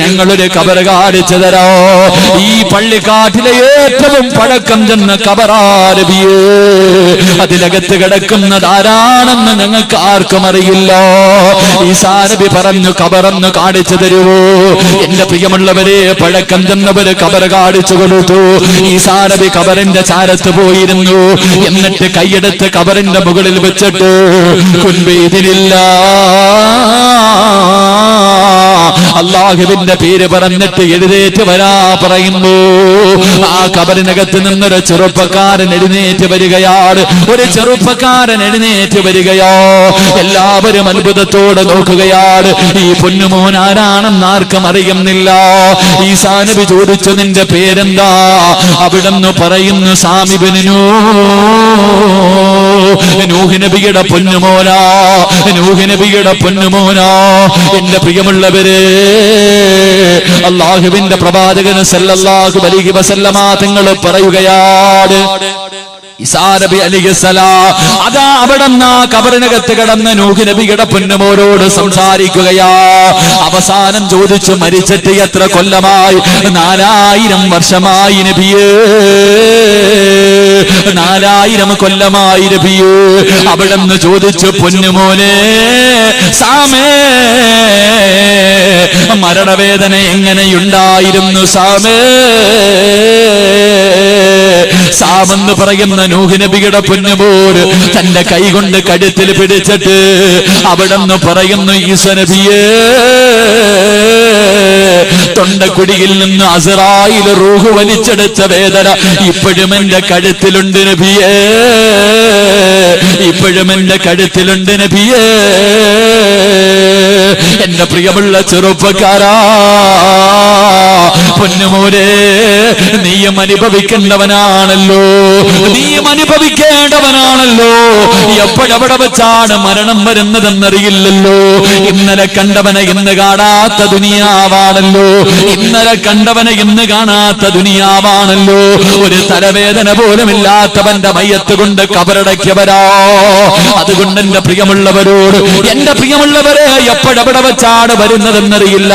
ഞങ്ങളൊരു കബറ് കാണിച്ചു തരോ? ഈ പള്ളിക്കാട്ടിലെ ഏറ്റവും പഴക്കം ചെന്ന കബറാരബിയേ അതിനകത്ത് കിടക്കുന്ന ആരാണെന്ന് ഞങ്ങൾക്ക് ആർക്കും അറിയില്ല. ഈ സാരബി പറഞ്ഞു കബറന്ന് കാണിച്ചു തരുവോ? എന്റെ പ്രിയമുള്ളവരെ പഴക്കം ചെന്നവര് കബറ് കാണിച്ചു കൊടുത്തു. ഈ സാരബി കബറിന്റെ ചാരത്ത് പോയിരുന്നു. എന്നിട്ട് കൈയെടുത്ത് കബറിന്റെ മുകളിൽ വെച്ചിട്ട് കുൻവേദിനില്ല അള്ളാഹുവിന്റെ പേര് പറഞ്ഞിട്ട് എഴുന്നേറ്റ് വരാ പറയുന്നു. ആ കബറിനകത്ത് നിന്നൊരു ചെറുപ്പക്കാരൻ എഴുന്നേറ്റ് വരികയാണ്. ഒരു ചെറുപ്പക്കാരൻ എഴുന്നേറ്റ് വരികയോ. എല്ലാവരും അത്ഭുതത്തോടെ നോക്കുകയാണ്. ഈ പൊന്നുമോൻ ആരാണെന്ന് ആർക്കും അറിയുന്നില്ല. ഈ സാനബി ചോദിച്ചു നിന്റെ പേരെന്താ? അവിടെന്ന് പറയുന്നു സാമിബിനു. നൂഹിനബിയുടെ പൊന്നുമോനാ നൂഹിനബിയുടെ പൊന്നുമോനാ. എന്റെ പ്രിയമുള്ളവരെ അള്ളാഹുവിന്റെ പ്രവാചകന് സല്ലല്ലാഹു അലൈഹി വസല്ലമ തങ്ങൾ പറയുകയാണ് ഇസാനബി അതാ അവിടെ ആ കബറിനകത്ത് കിടന്ന് നൂഹ് നബിയുടെ പൊന്നുമോരോട് സംസാരിക്കുകയാ. അവസാനം ചോദിച്ചു മരിച്ചിട്ട് എത്ര കൊല്ലമായി? നാലായിരം വർഷമായി നബിയേ. നാലായിരം കൊല്ലമായി നബിയേ അവിടെ നിന്ന് ചോദിച്ചു പൊന്നുമോനെ സാമേ മരണവേദന എങ്ങനെയുണ്ടായിരുന്നു സാമേ? സാമെന്ന് പറയുന്ന നൂഹിനബിയുടെ പൊന്നുപോര് തന്റെ കൈകൊണ്ട് കഴുത്തിൽ പിടിച്ചിട്ട് അവിടെ നിന്ന് പറയുന്നു ഈശ്വനബിയേ തൊണ്ടക്കുടിയിൽ നിന്ന് അസറായിൽ റൂഹ് വലിച്ചെടുത്ത വേദന ഇപ്പോഴും എന്റെ കഴുത്തിലുണ്ട് നബിയേ ഇപ്പോഴും എന്റെ കഴുത്തിലുണ്ട് നബിയേ. പ്രിയമുള്ള ചെറുപ്പക്കാരാ. പൊന്നുമോരെ നീയും അനുഭവിക്കേണ്ടവനാണല്ലോ. നീയും അനുഭവിക്കേണ്ടവനാണല്ലോ. എപ്പോഴവിടെ വെച്ചാണ് മരണം വരുന്നതെന്നറിയില്ലല്ലോ. ഇന്നലെ കണ്ടവനെ ഇന്ന് കാണാത്ത ദുനിയാവാണല്ലോ. ഇന്നലെ കണ്ടവനെ ഇന്ന് കാണാത്ത ദുനിയാവാണല്ലോ. ഒരു തലവേദന പോലുമില്ലാത്തവന്റെ മയ്യത്ത് കൊണ്ട് കബറടക്കിയവരാ. അതുകൊണ്ട് എന്റെ പ്രിയമുള്ളവരോട് എന്റെ പ്രിയമുള്ളവരെ എപ്പോഴവിടെ വെച്ചാണ് വരുന്നതെന്നറിയില്ല.